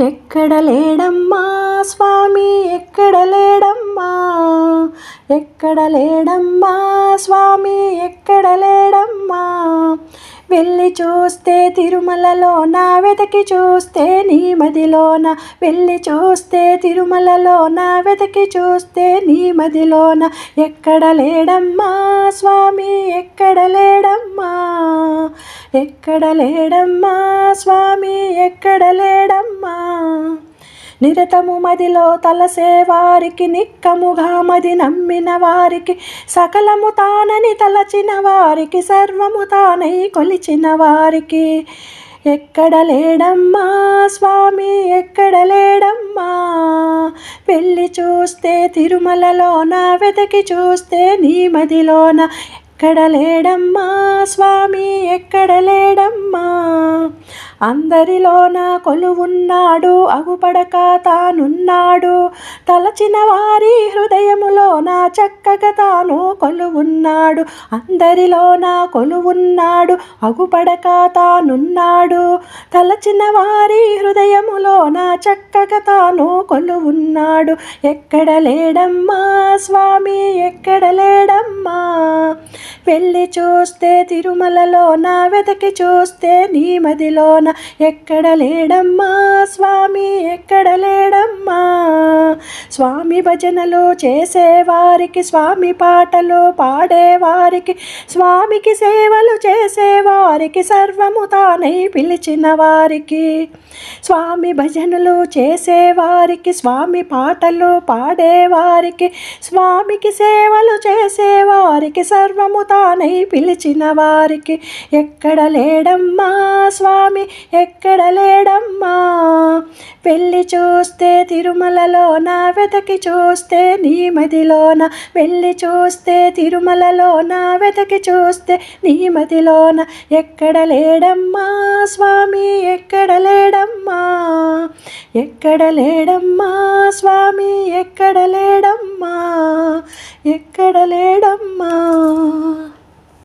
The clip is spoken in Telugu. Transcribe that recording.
ఎక్కడ లేడమ్మా స్వామి ఎక్కడ లేడమ్మా? ఎక్కడ లేడమ్మా స్వామి ఎక్కడ లేడమ్మా? వెళ్ళి చూస్తే తిరుమలలోన వెతకి చూస్తే నీ మదిలోన వెళ్ళి చూస్తే తిరుమలలోన వెతకి చూస్తే నీ మదిలోన ఎక్కడ లేడమ్మా స్వామి ఎక్కడ లేడమ్మా? ఎక్కడ లేడమ్మా? స్వామి ఎక్కడ లేడమ్మా? నిరతము మదిలో తలసేవారికి నిక్కముగా మది నమ్మిన వారికి సకలము తానని తలచిన వారికి సర్వము తానై కొలిచిన వారికి. ఎక్కడ లేడమ్మా? స్వామి ఎక్కడ లేడమ్మా? పెళ్ళి చూస్తే తిరుమలలోన వెతకి చూస్తే నీ మదిలోన ఎక్కడ లేడమ్మా? స్వామి ఎక్కడ లేడమ్మా? అందరిలోన కొలువున్నాడు అగుపడక తానున్నాడు. తలచిన వారి హృదయములోన చక్కగా తాను కొలువున్నాడు. అందరిలోన కొలువున్నాడు అగుపడక తానున్నాడు. తలచిన వారి హృదయములోన చక్కగా తాను కొలువున్నాడు. ఎక్కడ లేడమ్మా? స్వామి ఎక్కడ లేడమ్మా? వెళ్ళి చూస్తే తిరుమలలోన వెతకి చూస్తే నీ మదిలోన ఎక్కడ లేడమ్మా? స్వామి ఎక్కడ లేడమ్మా? స్వామి భజనలు చేసేవారికి స్వామి పాటలు పాడేవారికి స్వామికి సేవలు చేసేవారికి సర్వము తానై పిలిచిన వారికి. స్వామి భజనలు చేసేవారికి స్వామి పాటలు పాడేవారికి స్వామికి సేవలు చేసేవారికి సర్వము తానై పిలిచిన వారికి ఎక్కడ లేడమ్మా స్వామి? ఎక్కడ లేడమ్మా? పెళ్ళి చూస్తే తిరుమలలోన వెతకి చూస్తే నీ మదిలోన. వెళ్ళి చూస్తే తిరుమలలోన వెతకి చూస్తే నీ మదిలోన. ఎక్కడ లేడమ్మా స్వామి? ఎక్కడ లేడమ్మా? ఎక్కడ లేడమ్మా స్వామి? ఎక్కడ లేడమ్మా? ఎక్కడ లేడమ్మా?